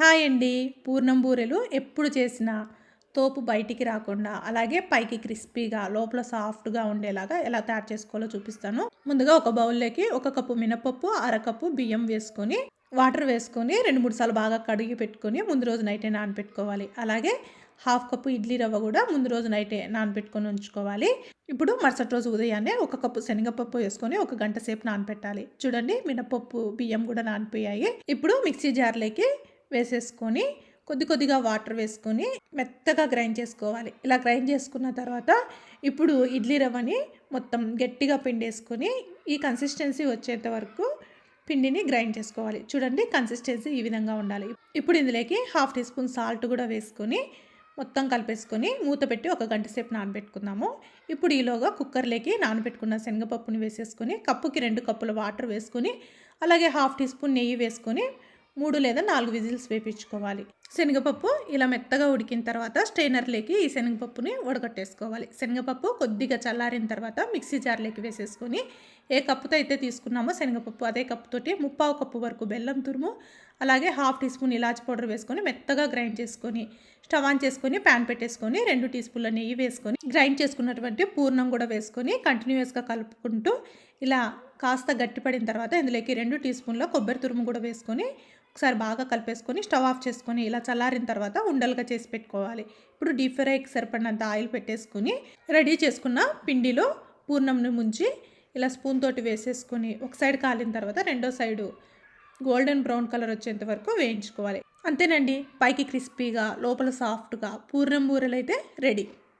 Hi అండి పూర్ణం బూరెలు ఎప్పుడు చేసినా తోపు బయటికి రాకుండా అలాగే పైకి క్రిస్పీగా లోపల సాఫ్ట్గా ఉండేలాగా ఎలా తయారు చేసుకోవాలో చూపిస్తాను. ముందుగా ఒక బౌల్లోకి ఒక కప్పు మినపప్పు అరకప్పు బియ్యం వేసుకొని వాటర్ వేసుకొని రెండు మూడు సార్లు బాగా కడిగి పెట్టుకొని ముందు రోజు నైటే నానబెట్టుకోవాలి. అలాగే హాఫ్ కప్పు ఇడ్లీ రవ్వ కూడా ముందు రోజు నైటే నానబెట్టుకొని ఉంచుకోవాలి. ఇప్పుడు మరుసటి రోజు ఉదయాన్నే ఒక కప్పు శనగపప్పు వేసుకొని ఒక గంట సేపు నానబెట్టాలి. చూడండి మినపప్పు బియ్యం కూడా నానిపోయాయి. ఇప్పుడు మిక్సీ జార్లోకి వేసేసుకొని కొద్ది కొద్దిగా వాటర్ వేసుకొని మెత్తగా గ్రైండ్ చేసుకోవాలి. ఇలా గ్రైండ్ చేసుకున్న తర్వాత ఇప్పుడు ఇడ్లీ రవ్వని మొత్తం గట్టిగా పిండేసుకొని ఈ కన్సిస్టెన్సీ వచ్చేంత వరకు పిండిని గ్రైండ్ చేసుకోవాలి. చూడండి కన్సిస్టెన్సీ ఈ విధంగా ఉండాలి. ఇప్పుడు ఇందులోకి హాఫ్ టీ స్పూన్ సాల్ట్ కూడా వేసుకొని మొత్తం కలిపేసుకొని మూత పెట్టి ఒక గంట సేపు నానబెట్టుకుందాము. ఇప్పుడు ఈలోగా కుక్కర్లోకి నానబెట్టుకున్న శనగపప్పుని వేసేసుకొని కప్పుకి రెండు కప్పుల వాటర్ వేసుకొని అలాగే హాఫ్ టీ స్పూన్ నెయ్యి వేసుకొని మూడు లేదా నాలుగు విజిల్స్ వేపించుకోవాలి. శనగపప్పు ఇలా మెత్తగా ఉడికిన తర్వాత స్టెయినర్లోకి ఈ శనగపప్పుని ఉడకట్టేసుకోవాలి శనగపప్పు కొద్దిగా చల్లారిన తర్వాత మిక్సీ జార్లోకి వేసేసుకొని ఏ కప్పుతో అయితే తీసుకున్నామో శనగపప్పు అదే కప్పుతోటి ముప్పావు కప్పు వరకు బెల్లం తురుము అలాగే హాఫ్ టీ స్పూన్ ఇలాచి పౌడర్ వేసుకొని మెత్తగా గ్రైండ్ చేసుకొని స్టవ్ ఆన్ చేసుకొని ప్యాన్ పెట్టేసుకొని రెండు టీ స్పూన్ల నెయ్యి వేసుకొని గ్రైండ్ చేసుకున్నటువంటి పూర్ణం కూడా వేసుకొని కంటిన్యూస్గా కలుపుకుంటూ ఇలా కాస్త గట్టిపడిన తర్వాత ఇందులోకి రెండు టీ స్పూన్ల కొబ్బరి తురుము కూడా వేసుకొని ఒకసారి బాగా కలిపేసుకొని స్టవ్ ఆఫ్ చేసుకొని ఇలా చల్లారిన తర్వాత ఉండలుగా చేసి పెట్టుకోవాలి. ఇప్పుడు డీప్ ఫ్రైకి సరిపడినంత ఆయిల్ పెట్టేసుకొని రెడీ చేసుకున్న పిండిలో పూర్ణంని ముంచి ఇలా స్పూన్ తోటి వేసేసుకొని ఒక సైడ్ కాలిన తర్వాత రెండో సైడు గోల్డెన్ బ్రౌన్ కలర్ వచ్చేంత వరకు వేయించుకోవాలి. అంతేనండి. పైకి క్రిస్పీగా లోపల సాఫ్ట్గా పూర్ణం బూరెలు అయితే రెడీ.